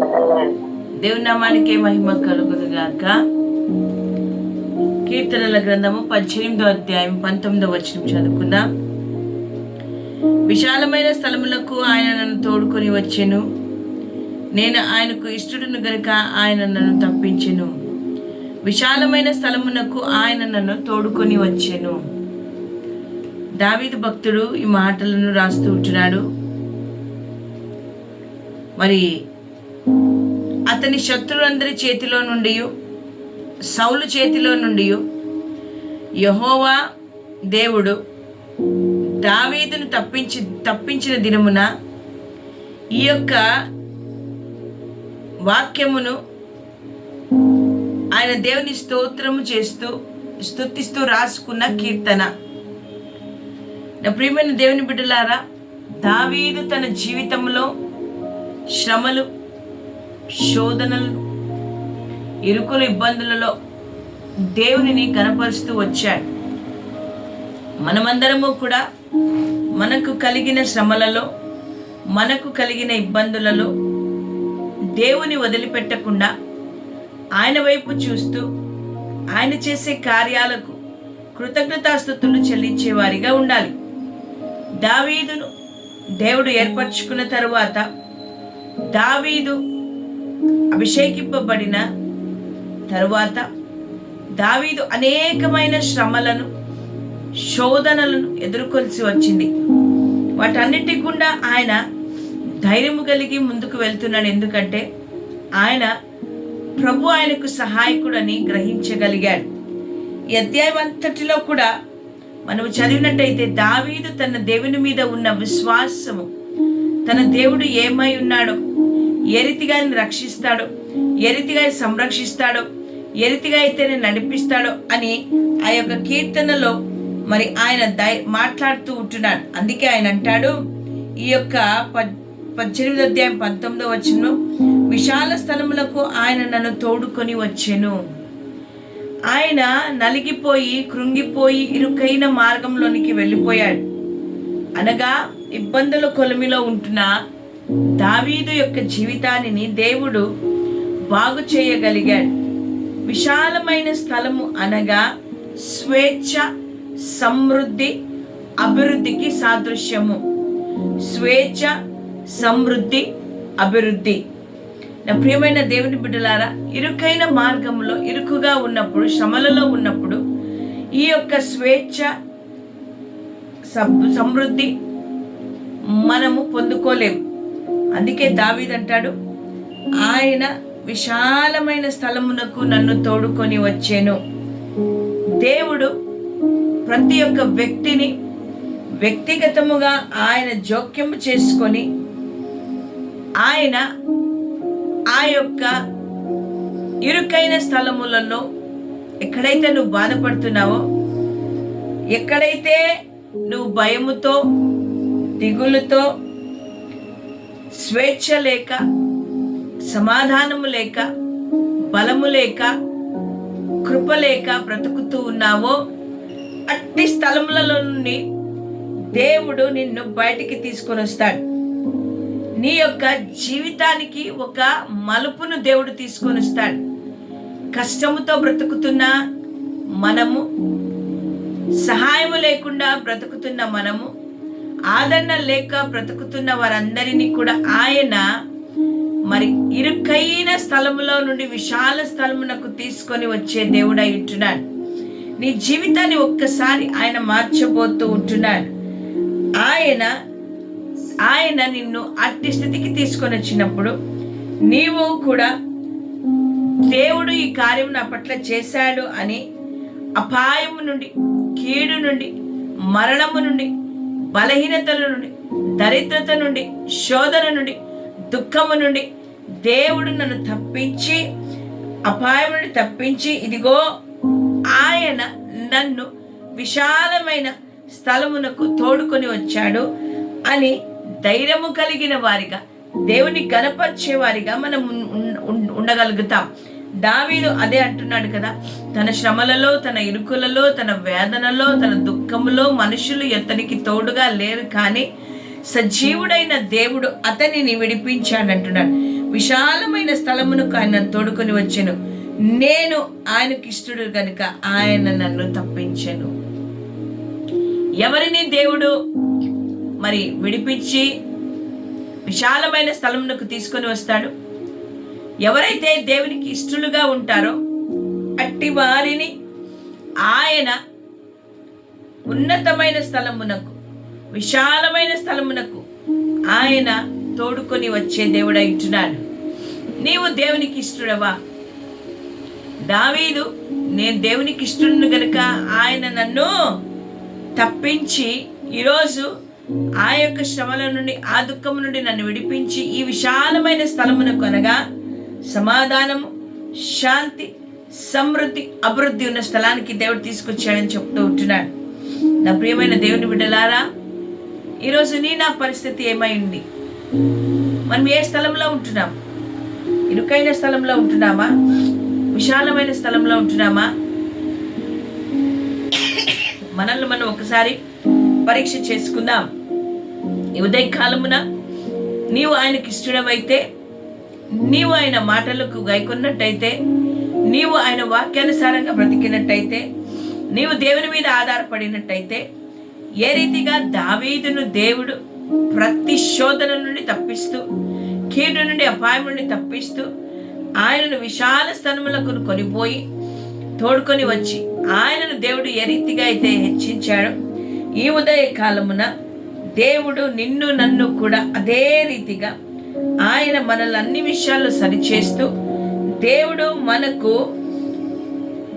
దేవుని నామానికే మహిమ కలుగును గాక. కీర్తనల గ్రంథము పద్దెనిమిదో అధ్యాయం పంతొమ్మిదో వచనం చదువుకుందాం. విశాలమైన స్థలములకు ఆయన నన్ను తోడుకొని వచ్చెను. నేను ఆయనకు ఇష్టడును గనుక ఆయన నన్ను తప్పించెను. విశాలమైన స్థలమునకు ఆయన నన్ను తోడుకొని వచ్చెను. దావీదు భక్తుడు ఈ మాటలను రాస్తూ ఉంటున్నాడు. మరి అతని శత్రులందరి చేతిలో నుండి సౌలు చేతిలో నుండి యహోవా దేవుడు దావీదును తప్పించి తప్పించిన దినమున ఈ యొక్క వాక్యమును ఆయన దేవుని స్తోత్రము చేస్తూ స్తుతిస్తూ రాసుకున్న కీర్తన. నా ప్రియమైన దేవుని బిడ్డలారా దావీదు తన జీవితంలో శ్రమలు శోధనలు ఇరుకుల ఇబ్బందులలో దేవునిని కనపరుస్తూ వచ్చాడు మనమందరము కూడా మనకు కలిగిన శ్రమలలో మనకు కలిగిన ఇబ్బందులలో దేవుని వదిలిపెట్టకుండా ఆయన వైపు చూస్తూ ఆయన చేసే కార్యాలకు కృతజ్ఞతాస్థుతులు చెల్లించేవారిగా ఉండాలి. దావీదును దేవుడు ఏర్పరచుకున్న తరువాత దావీదు అభిషేకింపబడిన తరువాత దావీదు అనేకమైన శ్రమలను శోధనలను ఎదుర్కొల్సి వచ్చింది. వాటన్నిటి గుండా ఆయన ధైర్యము కలిగి ముందుకు వెళ్తున్నాడు. ఎందుకంటే ఆయన ప్రభు ఆయనకు సహాయకుడని గ్రహించగలిగాడు. ఈ అధ్యాయం అంతటిలో కూడా మనం చదివినట్టయితే దావీదు తన దేవుని మీద ఉన్న విశ్వాసము తన దేవుడు ఏమై ఉన్నాడో ఏ రీతిగా ఆయన రక్షిస్తాడో ఏ రీతిగా ఆయన సంరక్షిస్తాడో ఏ రీతిగా అయితే నేను నడిపిస్తాడో అని ఆ యొక్క కీర్తనలో మరి ఆయన దై మాట్లాడుతూ ఉంటున్నాడు. అందుకే ఆయన అంటాడు ఈ యొక్క పద్దెనిమిది అధ్యాయం పంతొమ్మిదో వచ్చిన విశాల స్థలములకు ఆయన నన్ను తోడుకొని వచ్చాను. ఆయన నలిగిపోయి కృంగిపోయి ఇరుకైన మార్గంలోనికి వెళ్ళిపోయాడు. అనగా ఇబ్బందుల కొలిమిలో ఉంటున్న దావీదు యొక్క జీవితాన్ని దేవుడు బాగు చేయగలిగాడు. విశాలమైన స్థలము అనగా స్వేచ్ఛ సమృద్ధి అభివృద్ధికి సాదృశ్యము. స్వేచ్ఛ సమృద్ధి అభివృద్ధి. నా ప్రియమైన దేవుని బిడ్డలారా ఇరుకైన మార్గంలో ఇరుకుగా ఉన్నప్పుడు శ్రమలలో ఉన్నప్పుడు ఈ యొక్క స్వేచ్ఛ సబ్- సమృద్ధి మనము పొందుకోలేము. అందుకే దావీదంటాడు ఆయన విశాలమైన స్థలమునకు నన్ను తోడుకొని వచ్చాను. దేవుడు ప్రతి ఒక్క వ్యక్తిని వ్యక్తిగతముగా ఆయన జోక్యం చేసుకొని ఆయన ఆ యొక్క ఇరుకైన స్థలములలో ఎక్కడైతే నువ్వు బాధపడుతున్నావో ఎక్కడైతే నువ్వు భయముతో దిగులుతో స్వేచ్ఛ లేక సమాధానము లేక బలము లేక కృప లేక బ్రతుకుతూ ఉన్నావో అట్టి స్థలములలో నుండి దేవుడు నిన్ను బయటికి తీసుకొని వస్తాడు. నీ యొక్క జీవితానికి ఒక మలుపును దేవుడు తీసుకొని వస్తాడు. కష్టముతో బ్రతుకుతున్న మనము సహాయము లేకుండా బ్రతుకుతున్న మనము ఆదరణ లేక బ్రతుకుతున్న వారందరినీ కూడా ఆయన మరి ఇరుకైన స్థలములో నుండి విశాల స్థలమునకు తీసుకొని వచ్చే దేవుడు ఉంటున్నాడు. నీ జీవితాన్ని ఒక్కసారి ఆయన మార్చబోతూ ఉంటున్నాడు. ఆయన ఆయన నిన్ను అట్టి స్థితికి తీసుకొని వచ్చినప్పుడు నీవు కూడా దేవుడు ఈ కార్యం నా పట్ల చేశాడు అని అపాయము నుండి కీడు నుండి మరణము నుండి బలహీనతల నుండి దరిద్రత నుండి శోధన నుండి దుఃఖము నుండి దేవుడు నన్ను తప్పించి అపాయం నుండి తప్పించి ఇదిగో ఆయన నన్ను విశాలమైన స్థలమునకు తోడుకొని వచ్చాడు అని ధైర్యము కలిగిన వారిగా దేవుని గనపరిచే వారిగా మనం ఉండగలుగుతాం. దావీదు అదే అంటున్నాడు కదా తన శ్రమలలో తన ఇరుకులలో తన వేదనలో తన దుఃఖములో మనుషులు ఎతనికి తోడుగా లేరు కానీ సజీవుడైన దేవుడు అతనిని విడిపించాడు అంటున్నాడు. విశాలమైన స్థలమునకు ఆయన తోడుకొని వచ్చాను. నేను ఆయనకి ఇష్టడు గనుక ఆయన నన్ను తప్పించాను. ఎవరిని దేవుడు మరి విడిపించి విశాలమైన స్థలమునకు తీసుకొని వస్తాడు? ఎవరైతే దేవునికి ఇష్టలుగా ఉంటారో అట్టి వారిని ఆయన ఉన్నతమైన స్థలమునకు విశాలమైన స్థలమునకు ఆయన తోడుకొని వచ్చే దేవుడై ఉంటున్నాడు. నీవు దేవునికి ఇష్టడవా? దావీదు నేను దేవునికి ఇష్టను గనుక ఆయన నన్ను తప్పించి ఈరోజు ఆ యొక్క శ్రమల నుండి ఆ దుఃఖం నుండి నన్ను విడిపించి ఈ విశాలమైన స్థలమునకు అనగా సమాధానము శాంతి సమృద్ధి అభివృద్ధి ఉన్న స్థలానికి దేవుడు తీసుకొచ్చాడని చెప్తూ ఉంటున్నాడు. నా ప్రియమైన దేవుని బిడ్డలారా ఈరోజు నీ నా పరిస్థితి ఏమైంది మనం ఏ స్థలంలో ఉంటున్నాం? ఇరుకైన స్థలంలో ఉంటున్నామా? విశాలమైన స్థలంలో ఉంటున్నామా? మనల్ని మనం ఒకసారి పరీక్ష చేసుకుందాం. ఉదయకాలమున ఉదయ కాలమున నీవు ఆయనకి ఇష్టడమైతే నీవు ఆయన మాటలకు గైకొన్నట్టయితే నీవు ఆయన వాక్యానుసారంగా బ్రతికినట్టయితే నీవు దేవుని మీద ఆధారపడినట్టయితే ఏ రీతిగా దావీదును దేవుడు ప్రతి శోధన నుండి తప్పిస్తూ కీడు నుండి అపాయం నుండి తప్పిస్తూ ఆయనను విశాల స్థలములకు కొనిపోయి తోడుకొని వచ్చి ఆయనను దేవుడు ఏ రీతిగా అయితే హెచ్చించాడు ఈ ఉదయ కాలమున దేవుడు నిన్ను నన్ను కూడా అదే రీతిగా ఆయన మనల్ని అన్ని విషయాల్లో సరిచేస్తూ దేవుడు మనకు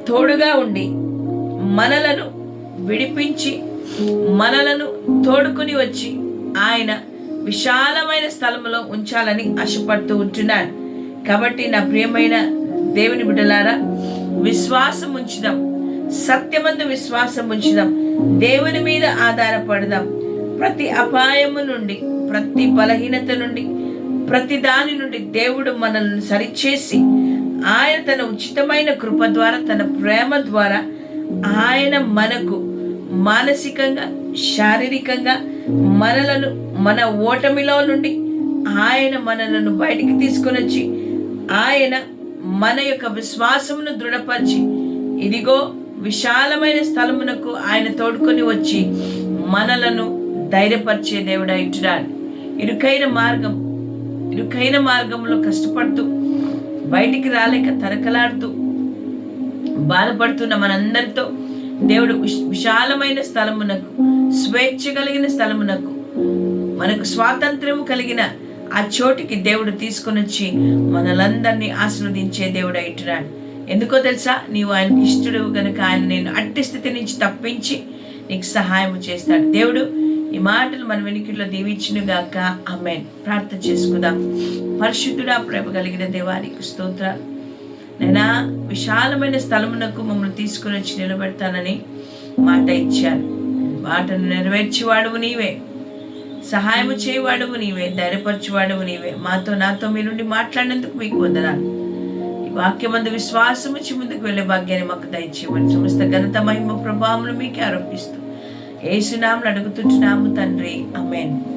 తోడుగా ఉండి మనలను విడిపించి మనలను తోడుకుని వచ్చి ఆయన విశాలమైన స్థలంలో ఉంచాలని ఆశపడుతూ ఉంటున్నాడు. కాబట్టి నా ప్రియమైన దేవుని బిడ్డలారా విశ్వాసం ఉంచుదాం. సత్యమందు విశ్వాసం ఉంచుదాం. దేవుని మీద ఆధారపడదాం. ప్రతి అపాయము నుండి ప్రతి బలహీనత నుండి ప్రతి దాని నుండి దేవుడు మనల్ని సరిచేసి ఆయన తన ఉచితమైన కృప ద్వారా తన ప్రేమ ద్వారా ఆయన మనకు మానసికంగా శారీరకంగా మనలను మన ఓటమిలో నుండి ఆయన మనలను బయటికి తీసుకొని వచ్చి ఆయన మన యొక్క విశ్వాసమును దృఢపరిచి ఇదిగో విశాలమైన స్థలమునకు ఆయన తోడుకొని వచ్చి మనలను ధైర్యపరిచే దేవుడు ఇటుడాడు ఇరుకైన మార్గం ఇరుకైన మార్గంలో కష్టపడుతూ బయటికి రాలేక తరకలాడుతూ బాధపడుతున్న మనందరితో దేవుడు విశాలమైన స్థలమునకు స్వేచ్ఛ కలిగిన స్థలమునకు మనకు స్వాతంత్రం కలిగిన ఆ చోటికి దేవుడు తీసుకొని వచ్చి మనలందరినీ ఆశీర్వదించే దేవుడు అయిటున్నాడు ఎందుకో తెలుసా? నీవు ఆయన ఇష్టడు గనుక ఆయన నేను అట్టి స్థితి నుంచి తప్పించి నీకు సహాయం చేస్తాడు. దేవుడు ఈ మాటలు మన వెనుకల్లో దీవించునుగాక అమ్మేన్ ప్రార్థన చేసుకుందాం. పరిశుద్ధుడా ప్రేమ కలిగిన దేవానికి స్తోత్ర నేనా విశాలమైన స్థలమునకు మమ్మల్ని తీసుకుని వచ్చి నిలబెడతానని మాట ఇచ్చాను మాటను నెరవేర్చేవాడువు నీవే. సహాయము చేయవాడువు నీవే. ధైర్యపరచువాడువు నీవే. మాతో నాతో మీ నుండి మాట్లాడినందుకు మీకు వందనాలు. ఈ వాక్యమందు విశ్వాసము ముందుకు వెళ్ళే భాగ్యాన్ని మాకు దయచేయమని సమస్త ఘనత మహిమ ప్రభావములు మీకే ఆరోపిస్తూ ఏసునాములు అడుగుతున్నాము తండ్రి. అమెన్